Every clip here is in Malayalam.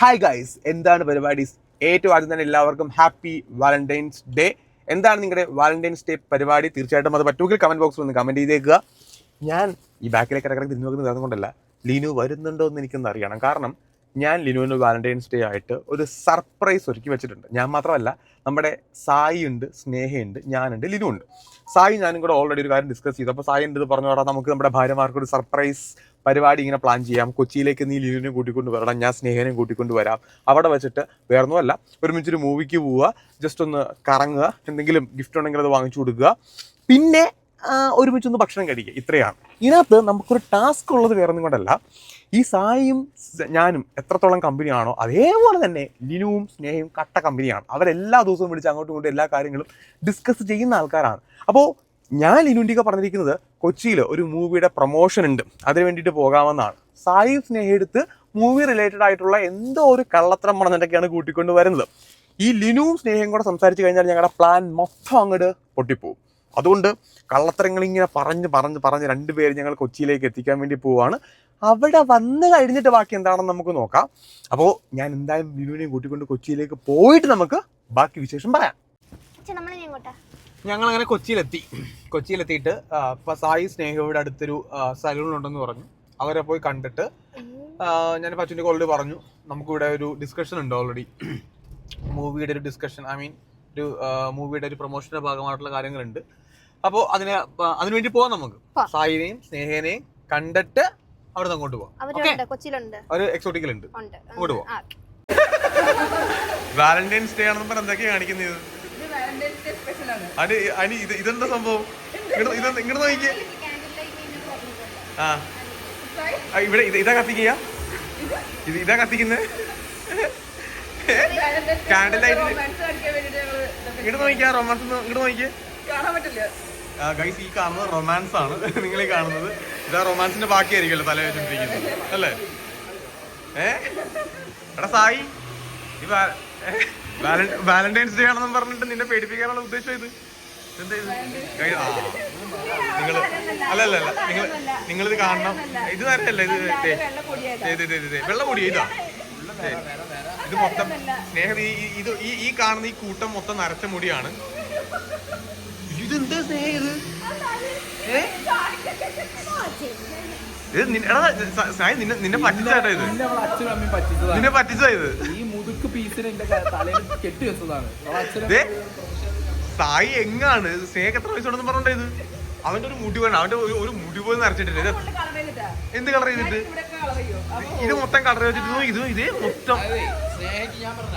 ഹായ് ഗൈസ് എന്താണ് പരിപാടി? ഏറ്റവും ആദ്യം തന്നെ എല്ലാവർക്കും ഹാപ്പി വാലന്റൈൻസ് ഡേ എന്താണ് നിങ്ങളുടെ വാലന്റൈൻസ് ഡേ പരിപാടി? തീർച്ചയായിട്ടും അത് പറ്റുമെങ്കിൽ കമന്റ് ബോക്സിൽ ഒന്ന് കമന്റ് ചെയ്തേക്കുക. ഞാൻ ഈ ബാക്കിലേക്ക് ഇടക്കിടക്ക് തിരിഞ്ഞു നോക്കുന്നത് അതുകൊണ്ടല്ല. ലിനു വരുന്നുണ്ടോ എന്ന് എനിക്കൊന്ന് അറിയണം. കാരണം ഞാൻ ലിനുവിന് വാലന്റൈൻസ് ഡേ ആയിട്ട് ഒരു സർപ്രൈസ് ഒരുക്കി വെച്ചിട്ടുണ്ട്. ഞാൻ മാത്രമല്ല നമ്മുടെ സായി ഉണ്ട് സ്നേഹയുണ്ട് ഞാനുണ്ട് ലിനു ഉണ്ട്. സായി ഞാനും കൂടെ ഓൾറെഡി ഒരു കാര്യം ഡിസ്കസ് ചെയ്തു. അപ്പോൾ സായി ഉണ്ട് പറഞ്ഞു? പറഞ്ഞാൽ നമുക്ക് നമ്മുടെ ഭാര്യമാർക്ക് ഒരു സർപ്രൈസ് പരിപാടി ഇങ്ങനെ പ്ലാൻ ചെയ്യാം. കൊച്ചിയിലേക്ക് നീ ലിനുവിനെ കൂട്ടിക്കൊണ്ട് വരണം. ഞാൻ സ്നേഹനെയും കൂട്ടിക്കൊണ്ട് വരാം. അവിടെ വെച്ചിട്ട് വേറൊന്നുമല്ല ഒരുമിച്ച് ഒരു മൂവിക്ക് പോവുക. ജസ്റ്റ് ഒന്ന് കറങ്ങുക. എന്തെങ്കിലും ഗിഫ്റ്റ് ഉണ്ടെങ്കിൽ അത് വാങ്ങിച്ചു കൊടുക്കുക. പിന്നെ ഒരുമിച്ചൊന്ന് ഭക്ഷണം കഴിക്കുക. ഇത്രയാണ്. ഇതിനകത്ത് നമുക്കൊരു ടാസ്ക് ഉള്ളത് വേറെ ഒന്നും കൊണ്ടല്ല ഈ സായിയും ഞാനും എത്രത്തോളം കമ്പനിയാണോ അതേപോലെ തന്നെ ലിനുവും സ്നേഹയും കട്ട കമ്പനിയാണ്. അവരെല്ലാ ദിവസവും വിളിച്ച് അങ്ങോട്ടും ഇങ്ങോട്ടും എല്ലാ കാര്യങ്ങളും ഡിസ്കസ് ചെയ്യുന്ന ആൾക്കാരാണ്. അപ്പോൾ ഞാൻ ലിനുവിന്റെയൊക്കെ പറഞ്ഞിരിക്കുന്നത് കൊച്ചിയിൽ ഒരു മൂവിയുടെ പ്രൊമോഷൻ ഉണ്ട്. അതിന് വേണ്ടിയിട്ട് പോകാമെന്നാണ്. സായി സ്നേഹ എടുത്ത് മൂവി റിലേറ്റഡ് ആയിട്ടുള്ള എന്തോ ഒരു കള്ളത്തരം പറഞ്ഞിട്ടൊക്കെയാണ് കൂട്ടിക്കൊണ്ട് വരുന്നത്. ഈ ലിനുവും സ്നേഹയും കൂടെ സംസാരിച്ച് കഴിഞ്ഞാൽ ഞങ്ങളുടെ പ്ലാൻ മൊത്തം അങ്ങോട്ട് പൊട്ടിപ്പോവും. അതുകൊണ്ട് കള്ളത്തരങ്ങൾ ഇങ്ങനെ പറഞ്ഞ് പറഞ്ഞ് പറഞ്ഞ് രണ്ടുപേരും ഞങ്ങൾ കൊച്ചിയിലേക്ക് എത്തിക്കാൻ വേണ്ടി പോവുകയാണ് അവിടെ വന്ന് കഴിഞ്ഞിട്ട് ബാക്കി എന്താണെന്ന് നമുക്ക് നോക്കാം. അപ്പോൾ ഞാൻ എന്തായാലും ബിനുവിനെയും കൂട്ടിക്കൊണ്ട് കൊച്ചിയിലേക്ക് പോയിട്ട് നമുക്ക് ബാക്കി വിശേഷം പറയാം. ഞങ്ങൾ അങ്ങനെ കൊച്ചിയിലെത്തി. കൊച്ചിയിലെത്തിയിട്ട് ഇപ്പൊ സായി സ്നേഹയുടെ അടുത്തൊരു സലൂൺ ഉണ്ടെന്ന് പറഞ്ഞു. അവരെ പോയി കണ്ടിട്ട് ഞാൻ പറ്റുന്ന കോളിൽ പറഞ്ഞു. നമുക്കിവിടെ ഒരു ഡിസ്കഷൻ ഉണ്ട് ഓൾറെഡി മൂവിയുടെ ഒരു ഡിസ്കഷൻ ഐ മീൻ ഒരു മൂവിയുടെ ഒരു പ്രൊമോഷന്റെ ഭാഗമായിട്ടുള്ള കാര്യങ്ങളുണ്ട്. അപ്പോൾ അതിന് അതിനുവേണ്ടി അതിന് വേണ്ടി പോവാം നമുക്ക്. സായിനെയും സ്നേഹനെയും കണ്ടിട്ട് അവിടെ അങ്ങോട്ട് പോവാം. ഒരു എക്സോട്ടിക്കൽ ഉണ്ട്. ഉണ്ട്. അങ്ങോട്ട് പോവാം. വാലന്റൈൻസ് ഡേ ആണെന്ന് പറഞ്ഞ എന്തൊക്കെയാ കാണിക്കുന്നത് അത് അനി ഇത് ഇതെന്താ സംഭവം? ഇങ്ങോട്ട് നോക്കി ഇങ്ങോട്ട് നോക്കിയേ ആ, ഇവിടെ ഇതാ കത്തിക്കുക ഇത് ഇതാ കത്തിക്കുന്നത് കാൻഡിൽ ലൈറ്റ് ഇങ്ങോട്ട് നോക്കിയാ റൊമാൻസ് ഇങ്ങോട്ട് നോക്കിയേ ഗൈസ് ഈ കാണുന്നത് റൊമാൻസ് ആണ്. നിങ്ങൾ ഈ കാണുന്നത്. ഇതാ റൊമാൻസിന്റെ ബാക്കിയായിരിക്കുമല്ലോ തല വെച്ചിട്ടിരിക്കുന്നത് അല്ലേ? ഏ? എടാ സായി വാലന്റൈൻസ് ഡേ ആണെന്ന് പറഞ്ഞിട്ട് നിന്നെ പേടിപ്പിക്കാനുള്ള ഉദ്ദേശം ഇത്. നിങ്ങൾ അല്ല അല്ല അല്ല. നിങ്ങൾ നിങ്ങളിത് കാണണം. ഇത് വരെയല്ല ഇത് ദേ. ദേ, ദേ, ദേ, ദേ, ദേ. വെള്ള പൊടി ഇതാ. ഇത് മൊത്തം സ്നേഹ ഇത് ഈ കാണുന്ന ഈ കൂട്ടം മൊത്തം നരച്ച മുടിയാണ്. ഇതെന്താ സ്നേഹ ഇത് നിന്നെ- പറ്റിച്ചാട്ടോ ഇത്. നിന്നെ പറ്റിച്ചാ ഇത്. ഈ മുതുക്ക് പീസിന് എന്റെ തലയിൽ കെട്ടി വെച്ചതാണ്. സായി എങ്ങാണ്? സ്നേഹ എത്ര വയസ്സുണ്ടെന്ന് പറഞ്ഞോണ്ട് ഇത്. അവന്റെ ഒരു മുടി വേണം. അവന്റെ ഒരു- മുടി പോലും നിറച്ചിട്ടില്ല എന്ത് കളർ ചെയ്തിട്ട്? ഇത് മൊത്തം കളർ വെച്ചിട്ട് ഇത് ഇത് മൊത്തം. ഞാൻ പറഞ്ഞ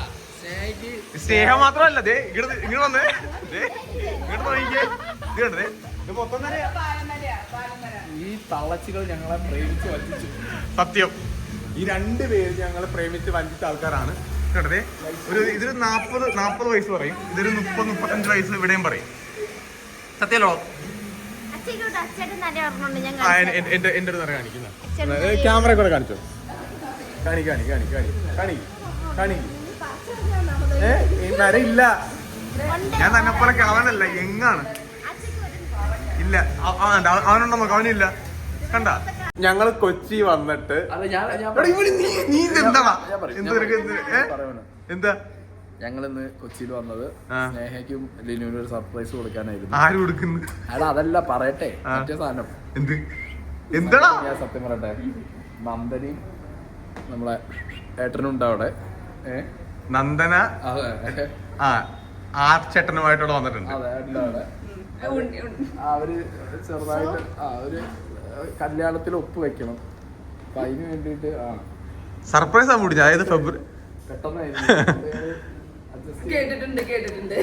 സ്നേഹം മാത്രമല്ല ദേ ഇങ്ങോട്ട് ഇങ്ങോട്ട് വന്നേ. ദേ ഇങ്ങോട്ട് നോക്കിയേ ഇത് കണ്ടേ ഇത് മൊത്തം തന്നെ ഈ തള്ളച്ചികൾ ഞങ്ങളെ പ്രേമിച്ച് വഞ്ചിച്ചു. സത്യം. ഈ രണ്ട് പേര് ഞങ്ങളെ പ്രേമിച്ച് വഞ്ചിച്ച ആൾക്കാരാണ്. കേട്ടതേ ഒരു ഇതൊരു നാൽപ്പത് നാൽപ്പത് വയസ്സ് പറയും. ഇതൊരു മുപ്പത് മുപ്പത്തഞ്ച് വയസ്സ് ഇവിടെയും പറയും. സത്യമല്ലോ എന്റെ എന്റെ അടുത്ത് കാണിക്കുന്ന ക്യാമറ കൂടെ കാണിച്ചോ. കാണി കാണി കാണി കാണി കാണി കാണി ഈ നര ഇല്ല ഞാൻ തന്നെ പോലെ കിളവനല്ല എങ്ങാണ്? ഇല്ല അവ- അവനുണ്ട്. നോക്ക് അവനില്ല. കണ്ട? ഞങ്ങൾ കൊച്ചി വന്നിട്ട് അല്ല നീ എന്ത് എന്ത്? ഞങ്ങളിന്ന് കൊച്ചിയിൽ വന്നത് സ്നേഹയ്ക്കും ലിനുവിനും ഒരു സർപ്രൈസ് കൊടുക്കാനായിരുന്നു. ആര് കൊടുക്കുന്നു? അയാൾ അതല്ല പറയട്ടെ. മറ്റേ സാധനം. എന്ത്? എന്താ ഞാൻ സത്യം പറയട്ടെ. നന്ദനി നമ്മളെ ഏട്ടനുണ്ട് അവിടെ. ഏ? നന്ദന ആ ആർ ചേട്ടനുമായിട്ടോ വന്നിട്ടുണ്ട്. അവർ ചെറുതായിട്ട് ആ ഒരു കല്യാണത്തിൽ ഒപ്പ് വെക്കണം. അപ്പൊ അതിന് വേണ്ടിട്ട് ആ. സർപ്രൈസ് ആ മുടിഞ്ഞ അതായത് ഫെബ്രുവരി കേട്ടിട്ടുണ്ട് കേട്ടിട്ടുണ്ട്.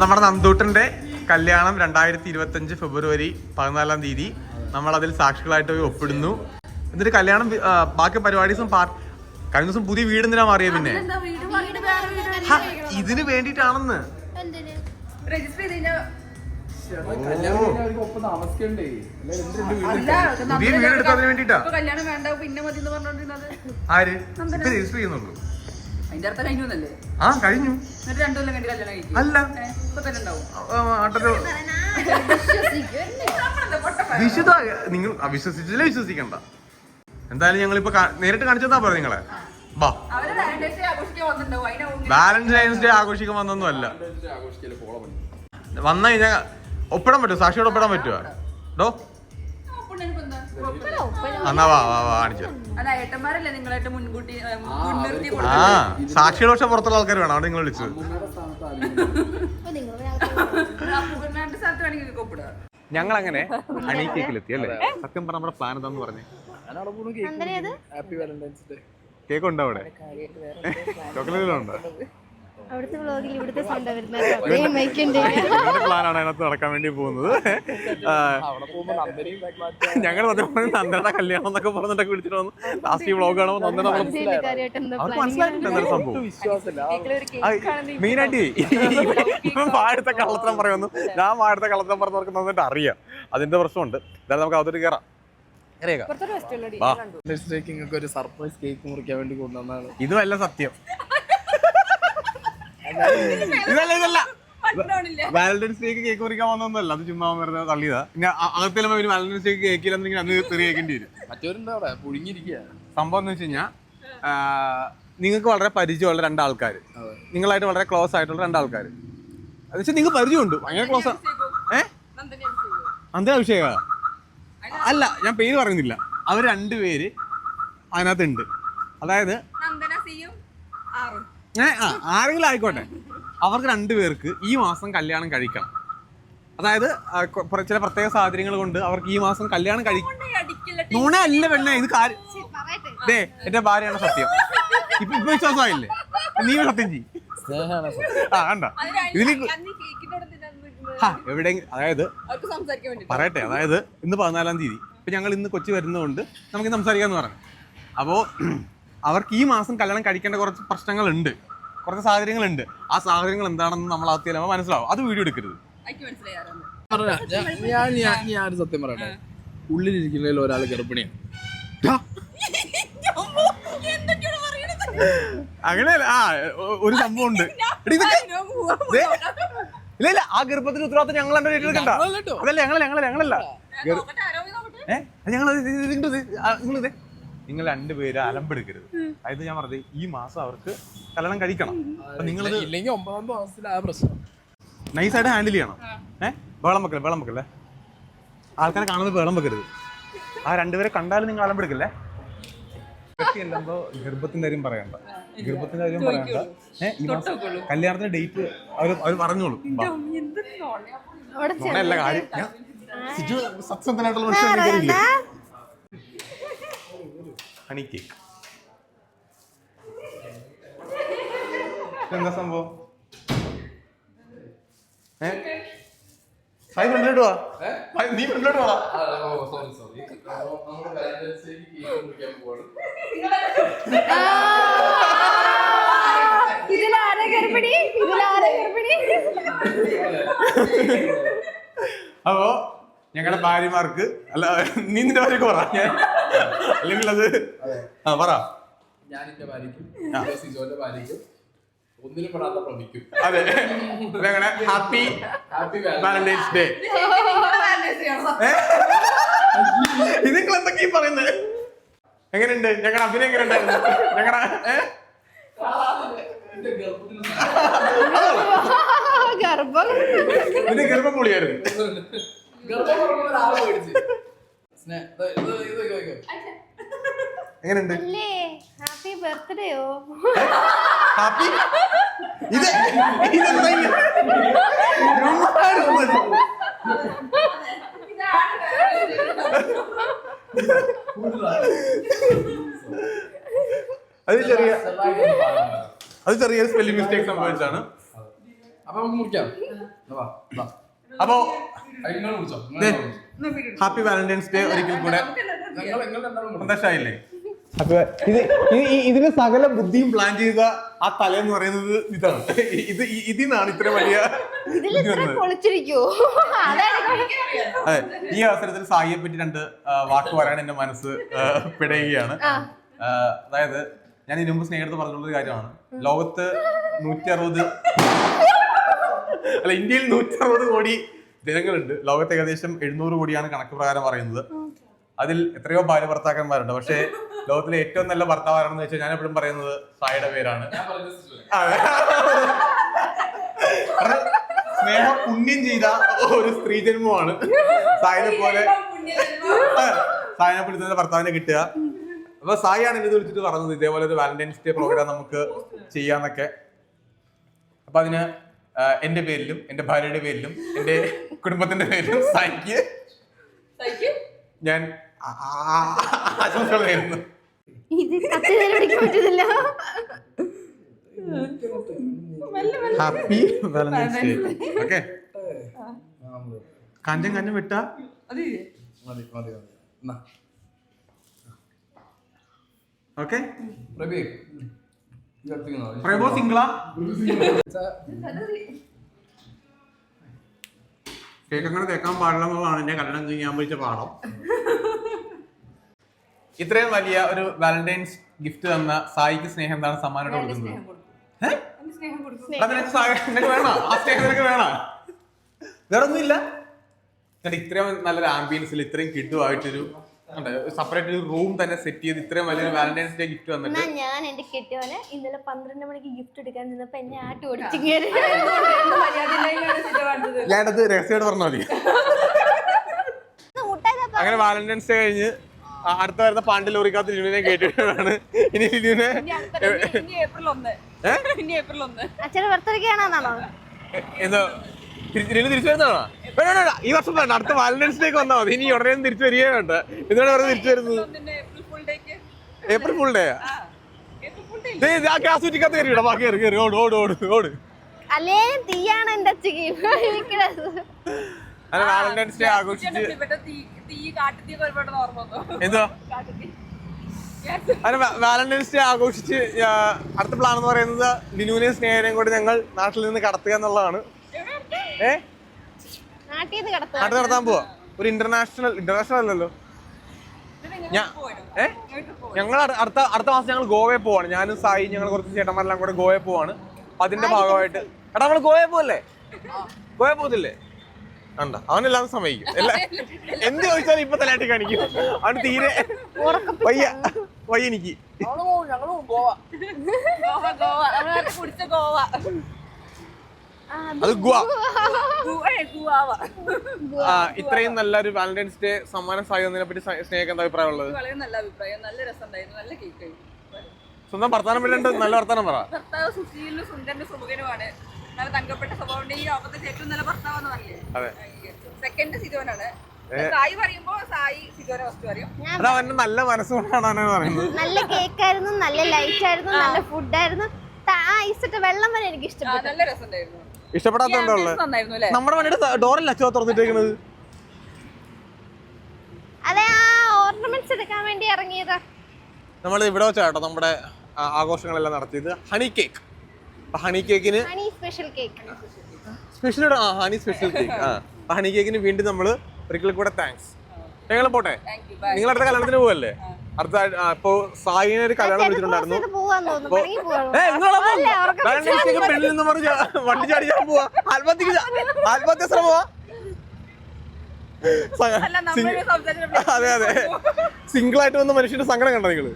നമ്മുടെ നന്ദൂട്ടന്റെ കല്യാണം രണ്ടായിരത്തി ഇരുപത്തി അഞ്ച് ഫെബ്രുവരി പതിനാലാം തീയതി. നമ്മൾ അതിൽ സാക്ഷികളായിട്ട് പോയി ഒപ്പിടുന്നു. എന്നിട്ട് കല്യാണം ബാക്കി പരിപാടീസും പാർ കഴിഞ്ഞ ദിവസം പുതിയ വീട് എന്തിനാ മാറിയ പിന്നെ? ഇതിന് വേണ്ടിട്ടാണെന്ന് പുതിയ വീട് എടുത്തതിന് വേണ്ടിട്ടാ ഇപ്പൊ കല്യാണം വേണ്ട പിന്നെ മതി എന്ന് പറഞ്ഞോണ്ടിരുന്നത്. ആര്? ഇപ്പൊ രജിസ്റ്റർ ചെയ്യുന്നുള്ളൂ. ആ കഴിഞ്ഞു. അല്ല? വിശുദ്ധ നിങ്ങൾ വിശ്വസിച്ചില്ല? വിശ്വസിക്കണ്ട. എന്തായാലും ഞങ്ങളിപ്പോ ഇപ്പൊ നേരിട്ട് കാണിച്ചു തന്നാ പറയാം നിങ്ങളെ? ബാ. വാലന്റൈൻസ് ഡേ ആഘോഷിക്കാൻ വന്നൊന്നും അല്ല വന്നു കഴിഞ്ഞാൽ ഒപ്പിടാൻ പറ്റുമോ? സാക്ഷിയോട് ഒപ്പിടാൻ പറ്റുമോ? ഡോ. എന്നാ വാ വാ വാ കാണിച്ചു അല്ല ഏട്ടന്മാരല്ലേ നിങ്ങളായിട്ട് മുൻകൂട്ടി ഏ, മുൻനിർത്തി ആ കൊടുത്തത്? സാക്ഷിയുടെ പക്ഷെ പുറത്തുള്ള ആൾക്കാർ വേണം. അവിടെ നിങ്ങൾ വിളിച്ചത് ഒപ്പിടുക. ഞങ്ങൾ അങ്ങനെ അണീക്കേക്കിലെത്തി കേക്കിലെത്തി അല്ലേ സത്യം പറഞ്ഞ നമ്മുടെ പ്ലാൻ എന്താന്ന് പറഞ്ഞേ. കേക്ക് നന്ദനയത് ഹാപ്പി വാലന്റൈൻസ് ഡേ കേക്ക് ഉണ്ടോ അവിടെ? ചോക്ലേറ്റ് ഉണ്ടോ അവിടുത്തെ വ്ളോഗിൽ ഇവിടുത്തെ സൗണ്ട് വരുന്നത് മൈക്കുണ്ട് പ്ലാനാണ് അതിനകത്ത് നടക്കാൻ വേണ്ടി പോകുന്നത്. ഞങ്ങൾ നന്ദനയുടെ നന്ദയുടെ കല്യാണം എന്നൊക്കെ പറഞ്ഞിട്ടൊക്കെ വിളിച്ചിട്ട് വന്നു ലാസ്റ്റ് വ്ളോഗ് ആണോ നന്ദന മനസ്സിലായിട്ടുണ്ട് സംഭവം? വിശ്വാസമില്ല. മെയിനായിട്ട് ഇവൻ വാഴത്തെ കള്ളത്തരം പറയുന്നു. ഞാൻ വാഴത്തെ കള്ളത്തരം പറഞ്ഞവർക്ക് നന്നായിട്ട് അറിയാം. അതിന്റെ പ്രശ്നമുണ്ട്. എന്തായാലും നമുക്ക് അകത്തോട്ട് കയറാം ഒരു സർപ്രൈസ് കേക്ക് മുറിക്കാൻ വേണ്ടി കൊണ്ടുവന്നാണ് ഇതുമല്ല സത്യം. ഇതല്ല ഇതല്ല. വാലന്റൈൻസ് ഡേക്ക് കേക്ക് മുറിക്കാൻ വന്നൊന്നുമല്ല അത് ചുമ്മാ വെറുതെ തള്ളിയതാ. പിന്നെ അകത്തിലും ഒരു വാലന്റൈൻസ് ഡേക്ക് കേക്കില്ലെന്നെങ്കിൽ അന്ന് തെറി കേൾക്കേണ്ടി വരും. മറ്റവരുണ്ട് അവിടെ പുഴുങ്ങിയിരിക്കുക സംഭവം എന്ന് വെച്ച് കഴിഞ്ഞാൽ നിങ്ങൾക്ക് വളരെ പരിചയമുള്ള രണ്ടാൾക്കാർ. നിങ്ങളായിട്ട് വളരെ ക്ലോസ് ആയിട്ടുള്ള രണ്ടാൾക്കാർ എന്ന് വെച്ചാൽ നിങ്ങൾക്ക് പരിചയമുണ്ട്. ഭയങ്കര ക്ലോസ് ഏ? നന്ദനെ അഭിഷേകോ? അന്തേ അഭിഷേക. അല്ല ഞാൻ പേര് പറയുന്നില്ല. അവർ രണ്ടുപേര് അതിനകത്തുണ്ട്. അതായത് ആരെങ്കിലും ആയിക്കോട്ടെ. അവർക്ക് രണ്ടുപേർക്ക് ഈ മാസം കല്യാണം കഴിക്കണം. അതായത് ചില പ്രത്യേക സാഹചര്യങ്ങൾ കൊണ്ട് അവർക്ക് ഈ മാസം കല്യാണം കഴിക്കണം കൊണ്ടേ അടിക്കില്ല നുണ അല്ല പെണ്ണെ ഇത് കാര്യം ദേ എന്റെ ഭാര്യയാണ് സത്യം. ഇപ്പൊ ഇപ്പൊ വിശ്വാസമായില്ലേ? നീ സത്യം ചെയ്യും. ആ കണ്ട? ഇതിന് എവിടെയെങ്കിലും അതായത് പറയട്ടെ അതായത് ഇന്ന് പതിനാലാം തീയതി. ഇപ്പൊ ഞങ്ങൾ ഇന്ന് കൊച്ചി വരുന്നതുകൊണ്ട് നമുക്ക് സംസാരിക്കാന്ന് പറഞ്ഞു അപ്പോൾ അവർക്ക് ഈ മാസം കല്യാണം കഴിക്കേണ്ട കുറച്ച് പ്രശ്നങ്ങളുണ്ട്. കുറച്ച് സാഹചര്യങ്ങളുണ്ട്. ആ സാഹചര്യങ്ങൾ എന്താണെന്ന് നമ്മൾ അത് ചെല്ലുമ്പോൾ മനസ്സിലാവും. അത് വീഡിയോ എടുക്കരുത്. ഞാൻ ഞാൻ സത്യം പറയട്ടെ. ഉള്ളിലിരിക്കുന്നതിൽ ഒരാൾ ഗർഭിണിയാണ്. അങ്ങനെയല്ല ആ ഒരു സംഭവം ഉണ്ട് ഇല്ല ഇല്ല ആ ഗർഭത്തിന് ഉത്തരവാദിത്തം ഞങ്ങൾ എന്റെ ഞങ്ങളല്ലട്ടോ. അതല്ല ഞങ്ങൾ ഞങ്ങളല്ല. ഞങ്ങളല്ല. ഏഹ് ഞങ്ങൾ നിങ്ങളിത് നിങ്ങൾ രണ്ടുപേര് അലമ്പെടുക്കരുത്. അതായത് ഞാൻ പറഞ്ഞത് ഈ മാസം അവർക്ക് കല്യാണം കഴിക്കണം. അപ്പൊ നിങ്ങളിത് ഇല്ലെങ്കിൽ ഒമ്പതാം മാസത്തിൽ ആ പ്രശ്നം. നൈസായിട്ട് ഹാൻഡിൽ ചെയ്യണം. ഏഹ് വെള്ളം വെക്കല്ലേ വെള്ളം വെക്കല്ലേ? ആൾക്കാരെ കാണുന്നത് വെള്ളം വെക്കരുത്. ആ രണ്ടുപേരെ കണ്ടാലും നിങ്ങൾ അലമ്പെടുക്കല്ലേ? ഗർഭത്തിന്റെ കാര്യം പറയണ്ട. ഗർഭത്തിന്റെ കാര്യം പറയണ്ട ഏഹ് ഈ മാസം കല്യാണത്തിന്റെ ഡേറ്റ് അവർ അവർ പറഞ്ഞോളൂ. നുണയല്ല കാര്യം. ഞാൻ സിജു സത്യസന്ധനായിട്ടുള്ള മനുഷ്യൻ ഹണി കേക്ക് എന്താ? സംഭവം? ഏ? സായി ഹൺഡ്രഡ് വാ നീ ഹൺഡ്രഡ് വാ സോറി സോറി നമ്മുടെ വാലന്റൈൻസ് ഡേക്ക് കേക്ക് മുറിക്കാൻ പോവാണ്. ഇതിലാരെ ഗർഭിണി? ഇതിലാരെ ഗർഭിണി? അപ്പോ ഞങ്ങളുടെ ഭാര്യമാർക്ക് അല്ല നീ നിന്റെ ഭാര്യക്ക് പറ. ഞാൻ അല്ലെങ്കിൽ അത്. ആ പറ. ഞാൻ എന്റെ ഭാര്യയ്ക്കും സിജോന്റെ ഭാര്യയ്ക്കും പെടാത്ത അതെ. ഞങ്ങളുടെ ഹാപ്പി ഹാപ്പി വാലന്റൈൻസ് ഡേ ഇത് നിങ്ങൾ എന്തൊക്കെയാ പറയുന്നത് എങ്ങനെയുണ്ട്? ഞങ്ങളുടെ അഭിനയം എങ്ങനെ ഉണ്ടായിരുന്നു ഞങ്ങളുടെ ഗർഭം. ഗർഭം പൊളിയായിരുന്നു എങ്ങനെയുണ്ട് അല്ലേ ഹാപ്പി ബർത്ത്ഡേയോ ഹാപ്പി ഇത് ഇതെന്താ. അത് ചെറിയ അത് ചെറിയ സ്പെല്ലിംഗ് മിസ്റ്റേക്ക് സംഭവിച്ചാണ് അപ്പൊ നമുക്ക് മുറിക്കാം. അപ്പോ. ഹാപ്പി വാലന്റൈൻസ് ഡേ ഒരിക്കൽ കൂടെ. സന്തോഷമായില്ലേ അപ്പൊ ഇത് ഇതിന് സകല ബുദ്ധിയും പ്ലാൻ ചെയ്ത ആ തല എന്ന് പറയുന്നത് ഇതാണ്. ഇത് ഇതിനാണ് ഇതിന്നാണ് ഇത്ര വലിയ ഇതിൽ ഇത്ര അതാണ് അതെ ഈ അവസരത്തിൽ സായിയെ പറ്റി രണ്ട് വാക്ക് പറയാൻ എന്റെ മനസ്സ് പിടയുകയാണ്. അതായത് ഞാൻ ഇതിനു മുമ്പ് സ്നേഹത്ത് പറഞ്ഞിട്ടുള്ള ഒരു കാര്യമാണ്. ലോകത്ത് നൂറ്റി അറുപത് അല്ല ഇന്ത്യയിൽ നൂറ്റി അറുപത് കോടി ജനങ്ങളുണ്ട്. ലോകത്ത് ഏകദേശം എഴുന്നൂറ് കോടിയാണ് കണക്ക് പ്രകാരം പറയുന്നത്. അതിൽ എത്രയോ ഭാര്യ ഭർത്താക്കന്മാരുണ്ട് പക്ഷേ ലോകത്തിലെ ഏറ്റവും നല്ല ഭർത്താവാണെന്ന് വെച്ചാൽ ഞാൻ എപ്പോഴും പറയുന്നത് സായിയുടെ പേരാണ്. സ്നേഹം പുണ്യം ചെയ്ത ഒരു സ്ത്രീ ജന്മമാണ്. സായിനെ പോലെ സായിനെ പിടിച്ച ഭർത്താവിനെ കിട്ടുക. അപ്പൊ സായിയാണ് എന്നെ വിളിച്ചിട്ട് പറഞ്ഞത്. ഇതേപോലെ ഒരു വാലന്റൈൻസ് ഡേ പ്രോഗ്രാം നമുക്ക് ചെയ്യാന്നൊക്കെ. അപ്പൊ അതിന് എന്റെ പേരിലും എന്റെ ഭാര്യയുടെ പേരിലും എന്റെ കുടുംബത്തിന്റെ പേരിലും സായിക്ക്? ഞാൻ ആ- ആ- ആശംസകൾ നേരുന്നു ഇത് കത്തി പിടിക്കാൻ പറ്റുന്നില്ല ഹാപ്പി വാലന്റൈൻസ് ഡേ ഓക്കെ കഞ്ചം കഞ്ഞം വിട്ട. അത് മതി മതി മതി. എന്നാ. ഓക്കെ പ്രഭോ സിംഗ്ല. കേക്ക് അങ്ങനെ തേക്കാൻ പാടില്ല എന്നുള്ളതാണ് എന്റെ കല്യാണം ഞാൻ വിളിച്ച പാഠം. ഇത്രയും വലിയ ഒരു വാലന്റൈൻസ് ഗിഫ്റ്റ് തന്ന സായിക്ക് സ്നേഹം എന്താണ് സമ്മാനമായിട്ട് കൊടുക്കുന്നത്? സ്നേഹം വേണോ? ആ സ്നേഹം നിനക്ക് വേണോ? വേറൊന്നുമില്ല. എന്നിട്ട് ഇത്രയും നല്ലൊരു ആംബിയൻസിൽ ഇത്രയും കിഡുമായിട്ടൊരു സെപ്പറേറ്റ് ഒരു റൂം തന്നെ സെറ്റ് ചെയ്ത് ഇത്രയും വലിയൊരു വാലന്റൈൻസ് ഡേ ഗിഫ്റ്റ് വന്നിട്ട് ഞാൻ എന്റെ കെട്ടിയോനെ ഇന്നലെ പന്ത്രണ്ട് മണിക്ക് ഗിഫ്റ്റ് എടുക്കാൻ നിന്നപ്പോ എന്നെ ആട്ടി ഓടിച്ചു ഞാനത് രഹസ്യമായിട്ട് പറഞ്ഞാൽ മതി. അങ്ങനെ വാലന്റൈൻസ് ഡേ കഴിഞ്ഞ് അടുത്ത വരുന്ന പാണ്ടി ലോറിക്കകത്ത് ലിനുവിനെ കേട്ടിട്ടാണ് ഇനി ലിനുവിനെ എന്തോ ലിനു തിരിച്ചു വരുന്നതാണോ? വേണ്ട, വേണ്ട, ഈ വർഷം വേണ്ട അടുത്ത വാലന്റൈൻസ് ഡേക്ക് വന്നാൽ മതി. ഇനി ഉടനെ തിരിച്ചു വരികയേ വേണ്ട എന്താണ് പറഞ്ഞത് തിരിച്ചു വരുന്നത്? ഏപ്രിൽ ഫുൾ ഡേക്ക് ഏപ്രിൽ ഫുൾ ഡേ ആ? ഗ്യാസ് കുറ്റിക്കകത്ത് കയറി ബാക്കി കയറി കയറി ഓട് ഓട് ഓട് ഓട്. അല്ലേ തീയാണ് എന്റെ. വാലന്റൈൻസ് ഡേ ആഘോഷിച്ച് എന്തോ വാലന്റൈൻസ് ഡേ ആഘോഷിച്ച് അടുത്ത പ്ലാൻ എന്ന് പറയുന്നത് ലിനുവിനെയും സ്നേഹനെയും കൂടി ഞങ്ങൾ നാട്ടിൽ നിന്ന് കടത്തുക എന്നുള്ളതാണ്. ഏ? നാട്ടിൽ നിന്ന് കിടത്തുക. നാട്ടിൽ നടത്താൻ പോവാ. ഒരു ഇന്റർനാഷണൽ ഇന്റർനാഷണൽ അല്ലല്ലോ. ഏ? ഞങ്ങൾ അടുത്ത അടുത്ത മാസം ഞങ്ങൾ ഗോവയിൽ പോവാണ്. ഞാനും സായി ഞങ്ങൾ കുറച്ച് ചേട്ടന്മാരെല്ലാം കൂടെ ഗോവയിൽ പോവാണ്. അതിന്റെ ഭാഗമായിട്ട് എടാ നമ്മൾ ഗോവയിൽ പോവല്ലേ? ഗോവയിൽ പോകത്തില്ലേ? കണ്ട. അവനെല്ലാം സമ്മതിക്കും. എല്ലാ എന്ത് ചോദിച്ചാലും ഇപ്പൊ തലാട്ടി കാണിക്കും. അവന് തീരെ വയ്യ വയ്യ എനിക്ക്. ഗോവ. ഗോവ നമ്മളെ കുടിച്ച ഗോവ. അത് ഇത്രയും നല്ലൊരു വാലന്റൈൻസ് ഡേ സമ്മാനം സായി പറ്റി സ്നേഹം എന്താ അഭിപ്രായം ഉള്ളത്? നല്ല അഭിപ്രായം. നല്ല രസമുണ്ടായിരുന്നു. നല്ല കേക്ക് സ്വന്തം വർത്താനം പറ്റുന്നുണ്ട് നല്ല വർത്താനം പറ. ഭർത്താവ് സുശീലിനും സുന്ദരനും സുമുഖനുമാണ്. നല്ല തങ്കപ്പെട്ട സ്വഭാവം ഈ ലോകത്തെ ഏറ്റവും നല്ല ഭർത്താവെന്ന് പറഞ്ഞില്ലേ? അതെ. സെക്കൻഡ് സിജോനാണ്. സായി പറയുമ്പോ സായി സിജോനെ ഫസ്റ്റ് പറയും. അവന്റെ നല്ല മനസ്സുകൊണ്ടാണ് അവനെ പറയുന്നത്. നല്ല കേക്കായിരുന്നു നല്ല ലൈറ്റ് ആയിരുന്നു നല്ല ഫുഡായിരുന്നു ആ ഐസിട്ട് വെള്ളം വരെ എനിക്ക് ഇഷ്ടപ്പെട്ടു. നല്ല രസമുണ്ടായിരുന്നു. നമ്മുടെ വണ്ടിയുടെ ഡോറല്ല അച്ഛ തുറന്നിട്ടേക്കുന്നത് അതെ ആ ഓർണമെന്റ്സ് എടുക്കാൻ വേണ്ടി ഇറങ്ങിയതാ. നമ്മൾ ഇവിടെ വെച്ചാട്ടോ നമ്മുടെ ആഘോഷങ്ങളെല്ലാം നടത്തിയത്. ഹണി കേക്ക് ഹണി കേക്കിന് ഹണി സ്പെഷ്യൽ കേക്ക് സ്പെഷ്യൽ ആ ഹണി സ്പെഷ്യൽ കേക്ക് ആ. ഹണി കേക്കിന് വീണ്ടും നമ്മൾ ഒരിക്കൽ കൂടെ താങ്ക്സ് ഞങ്ങൾ പോട്ടെ? നിങ്ങൾ അടുത്ത കല്യാണത്തിന് പോവല്ലേ? അടുത്ത ഇപ്പോ സായിനെ ഒരു കല്യാണം വിളിച്ചിട്ടുണ്ടായിരുന്നു. പെണ്ണിൽ നിന്ന് പറഞ്ഞ് വണ്ടി ചാടി ഞാൻ പോവാ. ആത്മഹത്യക്ക് ആത്മഹത്യ ശ്രമമാ അതെ അതെ. സിംഗിൾ ആയിട്ട് വന്ന മനുഷ്യന്റെ സങ്കടം കണ്ടോ നിങ്ങൾ?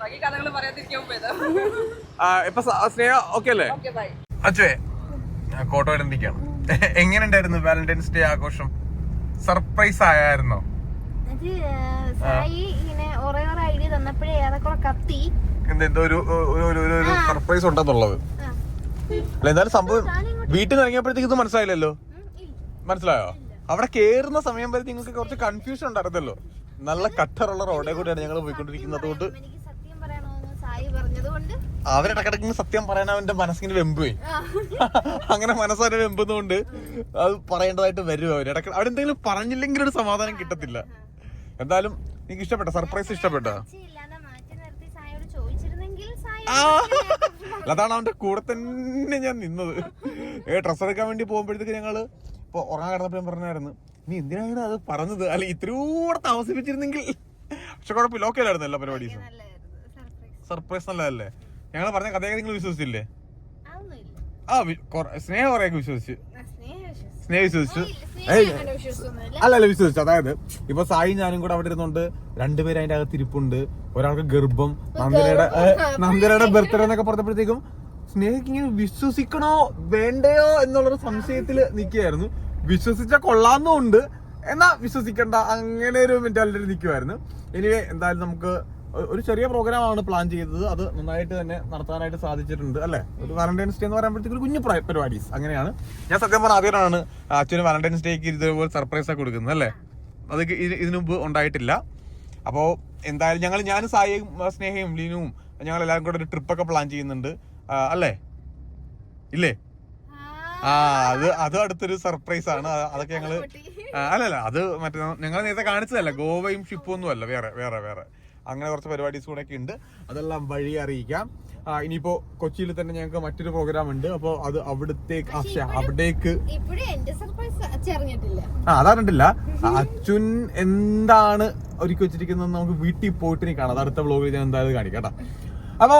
ബാക്കി കഥകൾ പറയാതിരിക്കാൻ ഇപ്പൊ സ്നേഹ ഓക്കെ അല്ലേ? അച്ഛേ ഞാൻ കോട്ടോ ഇടണ്ടിരിക്കാണ് എങ്ങനെ ഉണ്ടായിരുന്നു വാലന്റൈൻസ് ഡേ ആഘോഷം? സർപ്രൈസ് ആയായിരുന്നോ? സർപ്രൈസ് ഉണ്ടെന്നുള്ളത്. അല്ല എന്തായാലും സംഭവം വീട്ടിൽ നിന്ന് ഇറങ്ങിയപ്പോഴത്തേക്ക് ഇത് മനസ്സിലായില്ലല്ലോ? മനസ്സിലായോ? അവിടെ കേറുന്ന സമയം വരെ നിങ്ങൾക്ക് കുറച്ച് കൺഫ്യൂഷൻ ഉണ്ടായിരുന്നല്ലോ. നല്ല കട്ടറുള്ള റോഡേ കൂടെയാണ് ഞങ്ങൾ പോയിക്കൊണ്ടിരിക്കുന്നത്. അതുകൊണ്ട് എനിക്ക് സത്യം പറയണമെന്ന് സായി പറഞ്ഞത് കൊണ്ട് അവരിടക്കിടക്ക് സത്യം പറയാൻ അവന്റെ മനസ്സിന് വെമ്പ് പോയി അങ്ങനെ മനസ്സവരെ വെമ്പുന്നതുകൊണ്ട് അത് പറയേണ്ടതായിട്ട് വരും അവർ ഇടയ്ക്ക് അവിടെ എന്തെങ്കിലും പറഞ്ഞില്ലെങ്കിൽ ഒരു സമാധാനം കിട്ടത്തില്ല. എന്തായാലും എനിക്ക് ഇഷ്ടപ്പെട്ട? സർപ്രൈസ് ഇഷ്ടപ്പെട്ട? അതാണ് അവന്റെ കൂടെ തന്നെ ഞാൻ നിന്നത്. ഏ ഡ്രസ് എടുക്കാൻ വേണ്ടി പോകുമ്പോഴത്തേക്ക് ഞങ്ങൾ ഇപ്പൊ ഉറങ്ങാൻ കിടന്നപ്പോ ഞാൻ പറഞ്ഞായിരുന്നു നീ എന്തിനാണ് അത് പറഞ്ഞത്? അല്ലെ ഇത്രയൂടെ താമസിപ്പിച്ചിരുന്നെങ്കിൽ. പക്ഷെ കുഴപ്പമില്ല ഓക്കെ അല്ലായിരുന്നു എല്ലാ പരിപാടീസും സർപ്രൈസ് നല്ലതല്ലേ? ഞങ്ങൾ പറഞ്ഞ കഥയൊക്കെ നിങ്ങൾ വിശ്വസിച്ചില്ലേ? ആ സ്നേഹം കുറെയൊക്കെ വിശ്വസിച്ച്. സ്നേഹം വിശ്വസിച്ചു. അല്ലല്ല അല്ല അല്ല വിശ്വസിച്ചു. അതായത് ഇപ്പൊ സായി ഞാനും കൂടെ അവിടെ ഇരുന്നുണ്ട് രണ്ടുപേരും അതിന്റെ അകത്ത് ഇരിപ്പുണ്ട്. ഒരാൾക്ക് ഗർഭം നന്ദനയുടെ നന്ദനയുടെ ബർത്ത്ഡേ എന്നൊക്കെ പറഞ്ഞപ്പോഴത്തേക്കും സ്നേഹക്ക് ഇങ്ങനെ വിശ്വസിക്കണോ വേണ്ടയോ എന്നുള്ളൊരു സംശയത്തിൽ നിൽക്കുകയായിരുന്നു വിശ്വസിച്ച കൊള്ളാന്നുണ്ട് എന്നാ വിശ്വസിക്കണ്ട അങ്ങനെ ഒരു മെന്റാലിറ്റി നിൽക്കുമായിരുന്നു ഇനി എന്തായാലും നമുക്ക് ഒരു ചെറിയ പ്രോഗ്രാമാണ് പ്ലാൻ ചെയ്തത്. അത് നന്നായിട്ട് തന്നെ നടത്താനായിട്ട് സാധിച്ചിട്ടുണ്ട് അല്ലേ? ഒരു വാലന്റൈൻസ് ഡേ എന്ന് പറയുമ്പോഴത്തേക്ക് ഒരു കുഞ്ഞു പ്ര- പരിപാടീസ് അങ്ങനെയാണ്. ഞാൻ സത്യം പറഞ്ഞ ആദ്യമായിട്ടാണ് അച്ഛന് വാലന്റൈൻസ് ഡേക്ക് ഇതുപോലെ സർപ്രൈസ് ഒക്കെ കൊടുക്കുന്നത് അല്ലേ? അത് ഇതിനു മുമ്പ് ഉണ്ടായിട്ടില്ല. അപ്പോൾ എന്തായാലും ഞങ്ങൾ ഞാനും സായിയും സ്നേഹയും ലീനുവും ഞങ്ങൾ എല്ലാവരും കൂടെ ഒരു ട്രിപ്പൊക്കെ പ്ലാൻ ചെയ്യുന്നുണ്ട്. അല്ലേ? ഇല്ലേ? ആ അത് അത് അടുത്തൊരു സർപ്രൈസ് ആണ്. അതൊക്കെ ഞങ്ങൾ അല്ലല്ല അത് മറ്റേ ഞങ്ങൾ നേരത്തെ കാണിച്ചതല്ല ഗോവയും ഷിപ്പും ഒന്നും അല്ല വേറെ വേറെ വേറെ. അങ്ങനെ കുറച്ച് പരിപാടീസ് കൂടെ ഒക്കെ ഉണ്ട്. അതെല്ലാം വഴി അറിയിക്കാം. ഇനിയിപ്പോ കൊച്ചിയിൽ തന്നെ ഞങ്ങൾക്ക് മറ്റൊരു പ്രോഗ്രാം ഉണ്ട്. അപ്പോൾ അത് അവിടത്തേക്ക് അവിടേക്ക്. ആ അതറിഞ്ഞിട്ടില്ല. അച്ഛൻ എന്താണ് ഒരുക്കി വെച്ചിരിക്കുന്നത് നമുക്ക് വീട്ടിൽ പോയിട്ട് ഇനി കാണാം. അത് അടുത്ത വ്ളോഗിൽ ഞാൻ എന്തായാലും കാണിക്കാം കേട്ടോ. അപ്പോ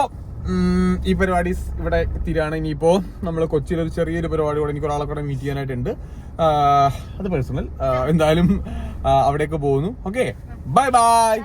ഈ പരിപാടി ഇവിടെ തീരാണ് ഇനിയിപ്പോ നമ്മൾ കൊച്ചിയിൽ ഒരു ചെറിയൊരു പരിപാടി കൂടെ എനിക്ക് ഒരാളെ കൂടെ മീറ്റ് ചെയ്യാനായിട്ടുണ്ട്. അത് പേഴ്സണൽ എന്തായാലും അവിടേക്ക് പോകുന്നു. Okay bye bye